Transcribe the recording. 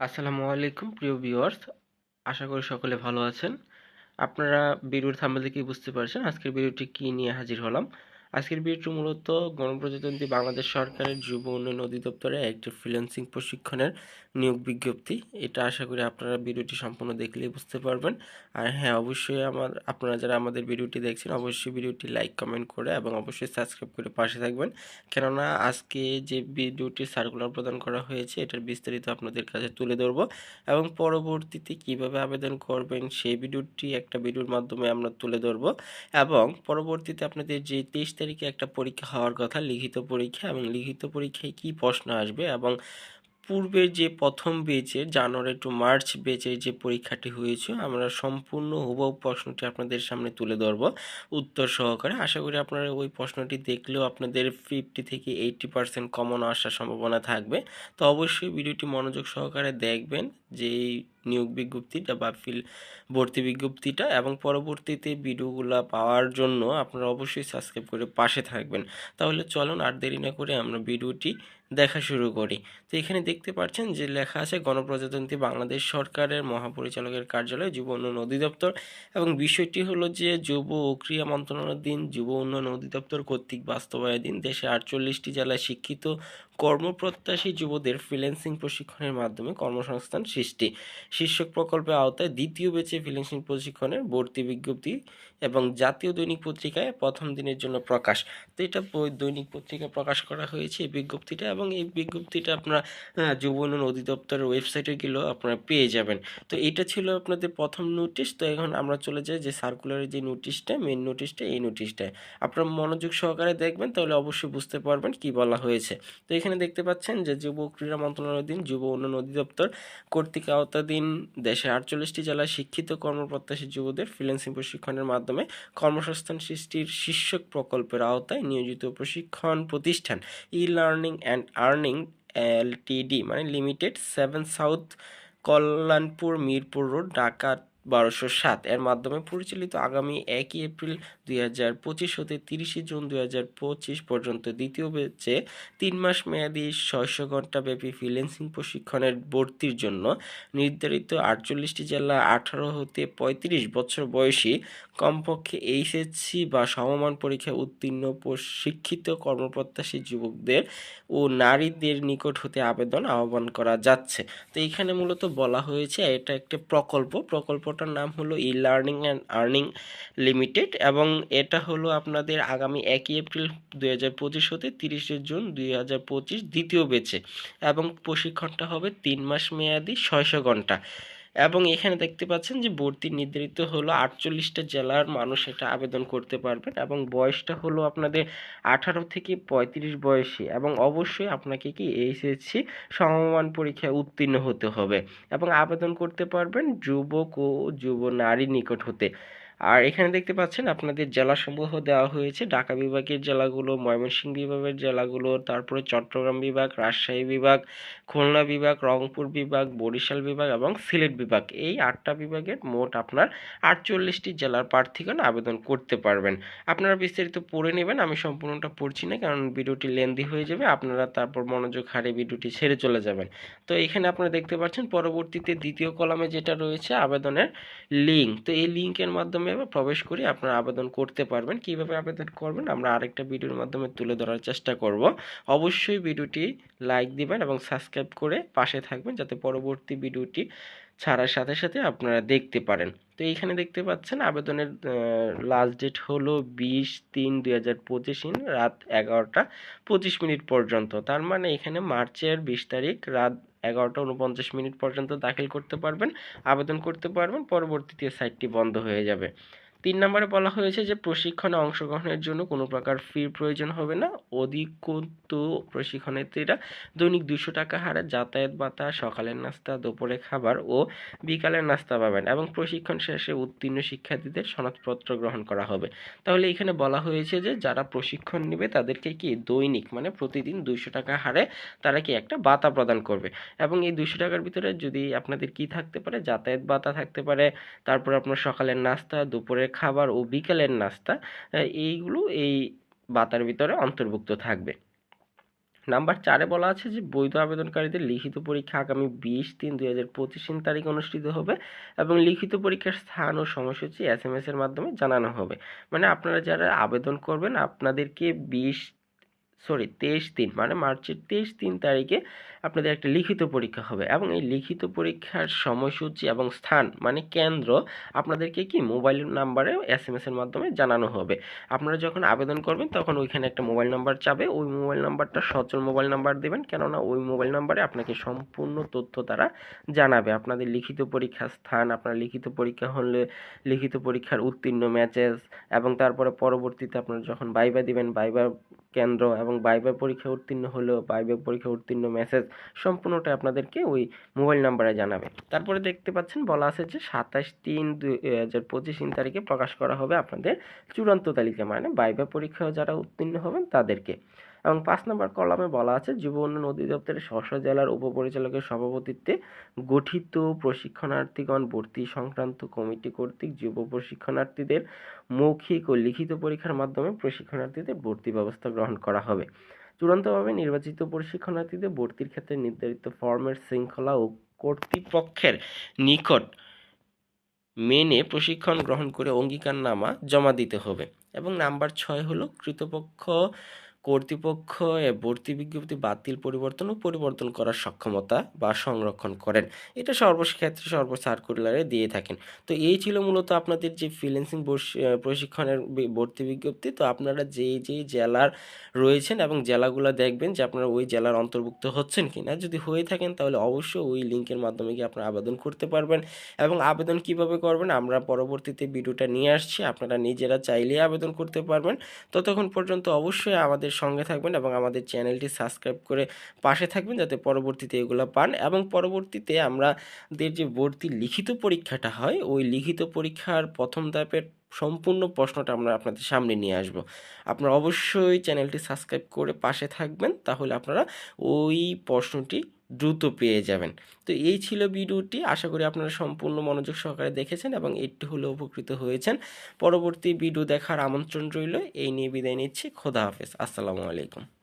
আসসালামু আলাইকুম, প্রিয় ভিউয়ার্স। আশা করি সকলে ভালো আছেন। আপনারা ভিডিওর থাম্বনেল থেকেই বুঝতে পারছেন আজকের ভিডিওটি কী নিয়ে হাজির হলাম। আজকের ভিডিওটি মূলত গণপ্রজাতন্ত্রী বাংলাদেশ সরকারের যুব উন্নয়ন অধিদপ্তরে একটি ফ্রিল্যান্সিং প্রশিক্ষণের নিয়োগ বিজ্ঞপ্তি। এটা আশা করি আপনারা ভিডিওটি সম্পূর্ণ দেখলেই বুঝতে পারবেন। আর হ্যাঁ অবশ্যই আমার, আপনারা যারা আমাদের ভিডিওটি দেখছেন, অবশ্যই ভিডিওটি লাইক কমেন্ট করে এবং অবশ্যই সাবস্ক্রাইব করে পাশে থাকবেন। কেননা আজকে যে ভিডিওটি সার্কুলার প্রদান করা হয়েছে, এটার বিস্তারিত আপনাদের কাছে তুলে ধরবো এবং পরবর্তীতে কীভাবে আবেদন করবেন সেই ভিডিওটি একটা ভিডিওর মাধ্যমে আমরা তুলে ধরবো। এবং পরবর্তীতে আপনাদের যে তেইশ তারিখে একটা পরীক্ষা হওয়ার কথা, লিখিত পরীক্ষা এবং লিখিত পরীক্ষায় কি প্রশ্ন আসবে এবং পূর্বের যে প্রথম বেচের জানুয়ারি টু মার্চ বেচের যে পরীক্ষাটি হয়েছে, আমরা সম্পূর্ণ হুবহু প্রশ্নটি আপনাদের সামনে তুলে ধরব উত্তর সহকারে। আশা করি আপনারা ওই প্রশ্নটি দেখলেও আপনাদের ফিফটি থেকে এইটটি পার্সেন্ট কমন আসার সম্ভাবনা থাকবে। তো অবশ্যই ভিডিওটি মনোযোগ সহকারে দেখবেন যে নিয়োগ বিজ্ঞপ্তিটা বা ফিল ভর্তি বিজ্ঞপ্তিটা এবং পরবর্তীতে ভিডিওগুলো পাওয়ার জন্য আপনারা অবশ্যই সাবস্ক্রাইব করে পাশে থাকবেন। তাহলে চলুন আর দেরি না করে আমরা ভিডিওটি দেখা শুরু করি। তো এখানে দেখতে পাচ্ছেন যে লেখা আছে, গণপ্রজাতন্ত্রী বাংলাদেশ সরকারের মহাপরিচালকের কার্যালয়, যুব উন্নয়ন অধিদপ্তর। এবং বিষয়টি হলো যে যুব ও ক্রিয়া মন্ত্রণালয়ের যুব উন্নয়ন অধিদপ্তর কর্তৃক বাস্তবায়ন দেশে আটচল্লিশটি জেলায় শিক্ষিত কর্মপ্রত্যাশী যুবদের ফ্রিল্যান্সিং প্রশিক্ষণের মাধ্যমে কর্মসংস্থান সৃষ্টি। শীর্ষক প্রকল্পের আওতায় দ্বিতীয় বেচে ফ্রিল্যান্সিং প্রশিক্ষণের ভর্তি বিজ্ঞপ্তি এবং জাতীয় দৈনিক পত্রিকায় প্রথম দিনের জন্য প্রকাশ। তো এটা দৈনিক পত্রিকায় প্রকাশ করা হয়েছে এই বিজ্ঞপ্তিটা এবং এই বিজ্ঞপ্তিটা আপনারা যুব উন্নয়ন অধিদপ্তরের ওয়েবসাইটে গেলেও আপনারা পেয়ে যাবেন। তো এটা ছিল আপনাদের প্রথম নোটিশ তো এখন আমরা চলে যাই যে সার্কুলারের যে নোটিশটা মেন নোটিশটা এই নোটিশটায় আপনারা মনোযোগ সহকারে দেখবেন, তাহলে অবশ্যই বুঝতে পারবেন কি বলা হয়েছে। তো এখানে দেখতে পাচ্ছেন যে যুব ক্রীড়া মন্ত্রণালয়ধীন যুব উন্নয়ন অধিদপ্তর কর্তৃক আওতাধীন দেশের আটচল্লিশটি জেলায় শিক্ষিত কর্মপ্রত্যাশী যুবদের ফ্রিল্যান্সিং প্রশিক্ষণের মাধ্যমে কর্মসংস্থান সৃষ্টির শীর্ষক প্রকল্পের আওতায় নিয়োজিত প্রশিক্ষণ প্রতিষ্ঠান e learning and earning LTD মানে limited seven south Kalyanpur, Mirpur road, Dhaka বারোশো সাত। এর মাধ্যমে পরিচালিত আগামী একই এপ্রিল দুই হাজার পঁচিশ হতে তিরিশে জুন দুই হাজার পঁচিশ পর্যন্ত দ্বিতীয় বেচে তিন মাস মেয়াদি ছয়শো ঘণ্টা ব্যাপী ফ্রিল্যান্সিং প্রশিক্ষণের ভর্তির জন্য নির্ধারিত আটচল্লিশটি জেলা আঠারো হতে পঁয়ত্রিশ বছর বয়সী কমপক্ষে এইচএসসি বা সমমান পরীক্ষায় উত্তীর্ণ প্রশিক্ষিত কর্মপ্রত্যাশী যুবকদের ও নারীদের নিকট হতে আবেদন আহ্বান করা যাচ্ছে। তো এখানে মূলত বলা হয়েছে, এটা একটা প্রকল্প। প্রকল্প প্রকল্পটার নাম হলো e learning and earning limited এবং এটা হলো আপনাদের আগামী একই এপ্রিল দুই হাজার পঁচিশ হতে তিরিশে জুন দুই হাজার পঁচিশ দ্বিতীয় বেচে এবং প্রশিক্ষণটা হবে তিন মাস মেয়াদি, ছয়শো ঘণ্টা। এবং এখানে দেখতে পাচ্ছেন যে ভর্তি নির্ধারিত হলো আটচল্লিশটা জেলার মানুষ এটা আবেদন করতে পারবেন এবং বয়সটা হলো আপনাদের আঠারো থেকে পঁয়ত্রিশ বয়সী এবং অবশ্যই আপনাকে কি এইচএসসি সমমান পরীক্ষায় উত্তীর্ণ হতে হবে এবং আবেদন করতে পারবেন যুবক ও যুব নারী নিকট হতে। আর এখানে দেখতে পাচ্ছেন আপনাদের জেলাসমূহ দেওয়া হয়েছে। ঢাকা বিভাগের জেলাগুলো, ময়মনসিংহ বিভাগের জেলাগুলো, তারপরে চট্টগ্রাম বিভাগ, রাজশাহী বিভাগ, খুলনা বিভাগ, রংপুর বিভাগ, বরিশাল বিভাগ এবং সিলেট বিভাগ। এই আটটা বিভাগের মোট আপনার আটচল্লিশটি জেলার প্রার্থীগণ আবেদন করতে পারবেন। আপনারা বিস্তারিত পড়ে নেবেন, আমি সম্পূর্ণটা পড়ছি না, কারণ ভিডিওটি লেন্দি হয়ে যাবে, আপনারা তারপর মনোযোগ হারে ভিডিওটি ছেড়ে চলে যাবেন। তো এখানে আপনারা দেখতে পাচ্ছেন, পরবর্তীতে দ্বিতীয় কলামে যেটা রয়েছে, আবেদনের লিঙ্ক। তো এই লিঙ্কের মাধ্যমে মাধ্যমে প্রবেশ করে আপনারা আবেদন করতে পারবেন। কীভাবে আবেদন করবেন আমরা আরেকটা ভিডিওর মাধ্যমে তুলে ধরার চেষ্টা করব। অবশ্যই ভিডিওটি লাইক দিবেন এবং সাবস্ক্রাইব করে পাশে থাকবেন যাতে পরবর্তী ভিডিওটি ছাড়ার সাথে সাথে আপনারা দেখতে পারেন। তো এইখানে দেখতে পাচ্ছেন আবেদনের লাস্ট ডেট হলো বিশ তিন দুই হাজার পঁচিশ রাত এগারোটা পঁচিশ মিনিট পর্যন্ত। তার মানে এখানে মার্চের বিশ তারিখ রাত এগারোটা উনপঞ্চাশ মিনিট পর্যন্ত দাখিল করতে পারবেন, আবেদন করতে পারবেন, পরবর্তীতে সাইটটি বন্ধ হয়ে যাবে। তিন নম্বরে বলা হয়েছে যে প্রশিক্ষণে অংশগ্রহণের জন্য কোনো প্রকার ফির প্রয়োজন হবে না। অধিকন্তু প্রশিক্ষণার্থীরা দৈনিক দুশো টাকা হারে যাতায়াত ভাতা সকালের নাস্তা দুপুরে খাবার ও বিকালের নাস্তা পাবেন এবং প্রশিক্ষণ শেষে উত্তীর্ণ শিক্ষার্থীদের সনদপত্র গ্রহণ করা হবে। তাহলে এখানে বলা হয়েছে যে যারা প্রশিক্ষণ নেবে তাদেরকে কি দৈনিক মানে প্রতিদিন দুইশো টাকা হারে তারা কি একটা বাতা প্রদান করবে? এবং এই দুশো টাকার ভিতরে যদি আপনাদের কি থাকতে পারে, যাতায়াত ভাতা থাকতে পারে, তারপর আপনার সকালের নাস্তা, দুপুরের খাবার ও বিকেলের নাস্তা এইগুলো এই বাতার ভিতরে অন্তর্ভুক্ত থাকবে। নাম্বার চারে বলা আছে যে, বৈধ আবেদনকারীদের লিখিত পরীক্ষা আগামী বিশ তিন দুই হাজার পঁচিশ তারিখ অনুষ্ঠিত হবে এবং লিখিত পরীক্ষার স্থান ও সময়সূচি এস এম এস এর মাধ্যমে জানানো হবে। মানে আপনারা যারা আবেদন করবেন, আপনাদেরকে বিশ সরি তেইশ তিন মানে মার্চের তেইশ তিন তারিখে আপনাদের একটা লিখিত পরীক্ষা হবে এবং এই লিখিত পরীক্ষার সময়সূচি এবং স্থান মানে কেন্দ্র আপনাদেরকে কি মোবাইল নাম্বারে এস এম এসের মাধ্যমে জানানো হবে। আপনারা যখন আবেদন করবেন তখন ওইখানে একটা মোবাইল নাম্বার চাবে, ওই মোবাইল নাম্বারটা সচল মোবাইল নাম্বার দেবেন, কেননা ওই মোবাইল নাম্বারে আপনাকে সম্পূর্ণ তথ্য তারা জানাবে। আপনাদের লিখিত পরীক্ষার স্থান, আপনার লিখিত পরীক্ষা হলে লিখিত পরীক্ষার উত্তীর্ণ ম্যাচেস এবং তারপরে পরবর্তীতে আপনারা যখন বাইবা দিবেন বাইবা কেন্দ্র এবং বাইবা পরীক্ষা উত্তীর্ণ হলেও বাইবা পরীক্ষা উত্তীর্ণ মেসেজ সম্পূর্ণটা আপনাদেরকে ওই মোবাইল নাম্বারে জানাবে। তারপরে দেখতে পাচ্ছেন, বলা আছে যে সাতাশ তিন দুই হাজার পঁচিশ তিন তারিখে প্রকাশ করা হবে আপনাদের চূড়ান্ত তালিকা মানে বাইবা পরীক্ষায় যারা উত্তীর্ণ হবেন তাদেরকে। এবং পাঁচ নম্বর কলামে বলা আছে, যুব উন্নয়ন অধিদপ্তরের স্বশ জেলার উপপরিচালকের সভাপতিত্বে গঠিত প্রশিক্ষণার্থীগণ ভর্তি সংক্রান্ত কমিটি কর্তৃক যুব প্রশিক্ষণার্থীদের মৌখিক ও লিখিত পরীক্ষার মাধ্যমে প্রশিক্ষণার্থীদের ভর্তি ব্যবস্থা গ্রহণ করা হবে। চূড়ান্তভাবে নির্বাচিত প্রশিক্ষণার্থীদের ভর্তির ক্ষেত্রে নির্ধারিত ফর্মের শৃঙ্খলা ও কর্তৃপক্ষের নিকট মেনে প্রশিক্ষণ গ্রহণ করে অঙ্গীকারনামা জমা দিতে হবে। এবং নাম্বার ছয় হলো কৃতপক্ষ কর্তৃপক্ষ ভর্তি বিজ্ঞপ্তি বাতিল, পরিবর্তন ও পরিবর্তন করার সক্ষমতা বা সংরক্ষণ করেন। এটা সর্বক্ষেত্রে সর্ব সার্কুলারে দিয়ে থাকেন। তো এই ছিল মূলত আপনাদের যে ফ্রিল্যান্সিং প্রশিক্ষণের ভর্তি বিজ্ঞপ্তি। তো আপনারা যেই যেই জেলার রয়েছেন এবং জেলাগুলো দেখবেন যে আপনারা ওই জেলার অন্তর্ভুক্ত হচ্ছেন কি না যদি হয়ে থাকেন তাহলে অবশ্যই ওই লিঙ্কের মাধ্যমে গিয়ে আপনারা আবেদন করতে পারবেন। এবং আবেদন কীভাবে করবেন আমরা পরবর্তীতে ভিডিওটা নিয়ে আসছি। আপনারা নিজেরা চাইলেই আবেদন করতে পারবেন। ততক্ষণ পর্যন্ত অবশ্যই আমাদের সঙ্গে থাকবেন এবং আমাদের চ্যানেলটি সাবস্ক্রাইব করে পাশে থাকবেন যাতে পরবর্তীতে এগুলো পান এবং পরবর্তীতে আমাদের যে ভর্তি লিখিত পরীক্ষাটা হয়, ওই লিখিত পরীক্ষার প্রথম ধাপের সম্পূর্ণ প্রশ্নটা আমরা আপনাদের সামনে নিয়ে আসব। আপনারা অবশ্যই চ্যানেলটি সাবস্ক্রাইব করে পাশে থাকবেন, তাহলে আপনারা ওই প্রশ্নটি দ্রুত পেয়ে যাবেন। তো এই ছিল ভিডিওটি। আশা করি আপনারা সম্পূর্ণ মনোযোগ সহকারে দেখেছেন এবং একটু হলেও উপকৃত হয়েছেন। পরবর্তী ভিডিও দেখার আমন্ত্রণ রইল। এই নিয়ে বিদায় নিচ্ছি। খোদা হাফেজ। আসসালামু আলাইকুম।